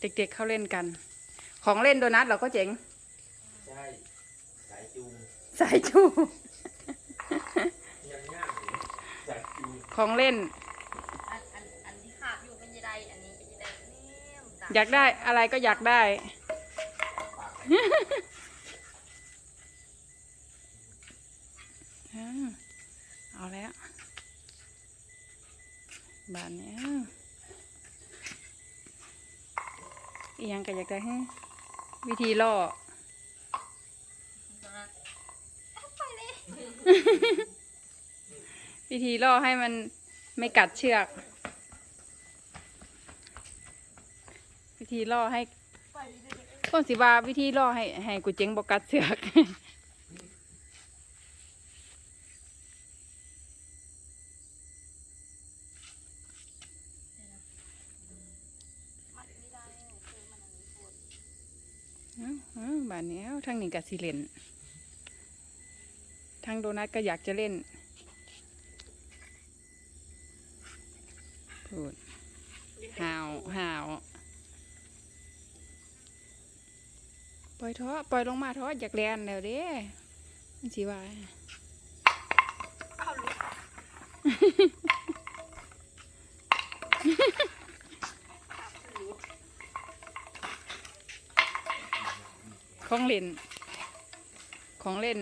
เด็กๆเขาเล่นกัน ของเล่นโดนัทเราก็เจ๋ง ใช่สายจูงสายจูยังง่ายเลยสายจูงของเล่น อันอันอันที่ขาดอยู่เป็นยังไงอันนี้เป็นยังไงเนี่ยจ้ะอยากได้อะไรก็อยากได้ปากอ่าเอาแล้ว บานเนี้ย อีหยังก็อยากได้ฮะวิธีล่อเอาไปเลยวิธีล่อให้มันไม่กัดเชือก วิธีล่อให้ไปเลยต้นสิว่าวิธีล่อให้ให้กูเจ๋งบกัดเชือก มัดไม่ได้คือมันอันนี้ปวด เอ้าเอ้า บานนี้เอ้าทางนี้ก็สิเล่นทางโดนัทก็อยากจะเล่นพูดหาวหาวปล่อยท้อปล่อยลงมาท้ออยากเรียนแล้วเด้มันสิว่า เข้าลุก ของเล่น ของเล่น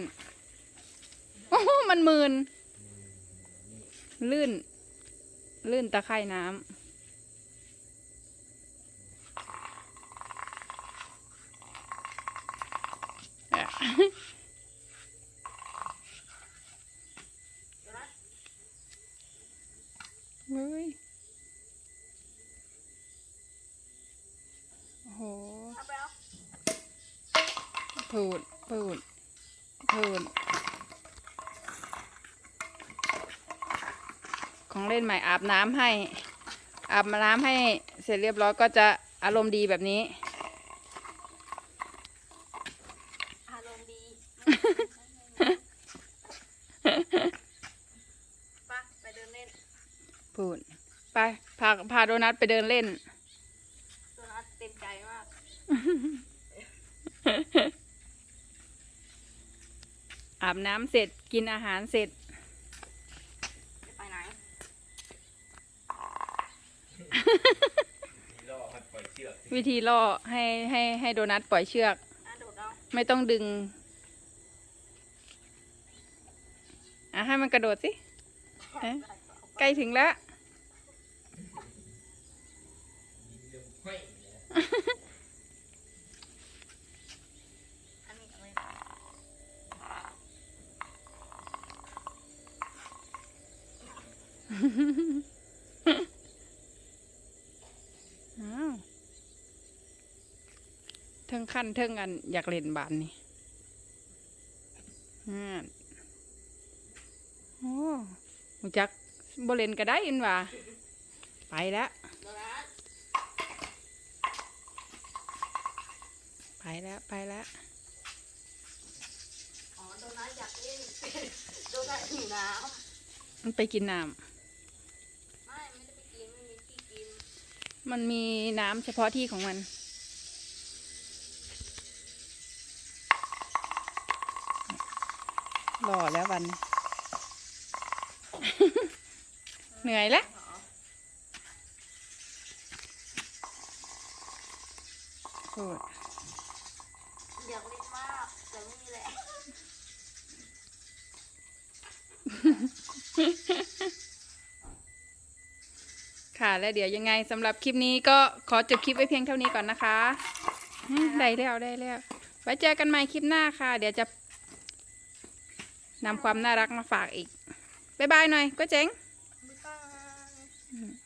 โอ้มันมืน ลื่น ลื่นตะไคร่น้ำอะเฮ้ย โอ้โห เอาไปเอา พูดพูดพูดของเล่นใหม่อาบน้ำให้ อาบน้ำให้เสร็จเรียบร้อยก็จะอารมณ์ดีแบบนี้ อารมณ์ดีไปไปเดินเล่นพูดไปพาพาโดนัทไปเดินเล่นตัวนัดเต็มใจมาก อาบน้ำเสร็จกินอาหารเสร็จจะไปไหนมีล่อให้ปล่อยเชือกวิธีล่อให้ให้ให้โดนัทปล่อยเชือกอะโดดเอาไม่ต้องดึง อะให้มันกระโดดสิเอ๊ะใกล้ถึงแล้ว มีเรื่องห้อยเนี่ย อันนี้อะไร อ้าว เทิงขั้นเทิงอัน อยากเล่นบานนี่อ่าโอ้หูจักบ่เล่นก็ได้อินว่า ไปแล้วโดนัทไปแล้วไปแล้วอ๋อโดนัทอยากเล่นโดนัทหิวน้มันไปกินน้ำไม่ไม่ได้ไปกินไม่มีที่กินำ มันมีน้ำเฉพาะที่ของมันหล่อแล้ววันนี้เหนื่อยแล้วพูดอยากเล่นมากแต่ไม่มีแรง ค่ะ แล้วเดี๋ยวยังไงสำหรับคลิปนี้ก็ขอจบคลิปไว้เพียงเท่านี้ก่อนนะคะอืมได้แล้วได้แล้วไว้เจอกันใหม่คลิปหน้าค่ะ เดี๋ยวจะนำความน่ารักมาฝากอีก บ๊ายบายหน่อยก็เจ๋งบ๊ายบาย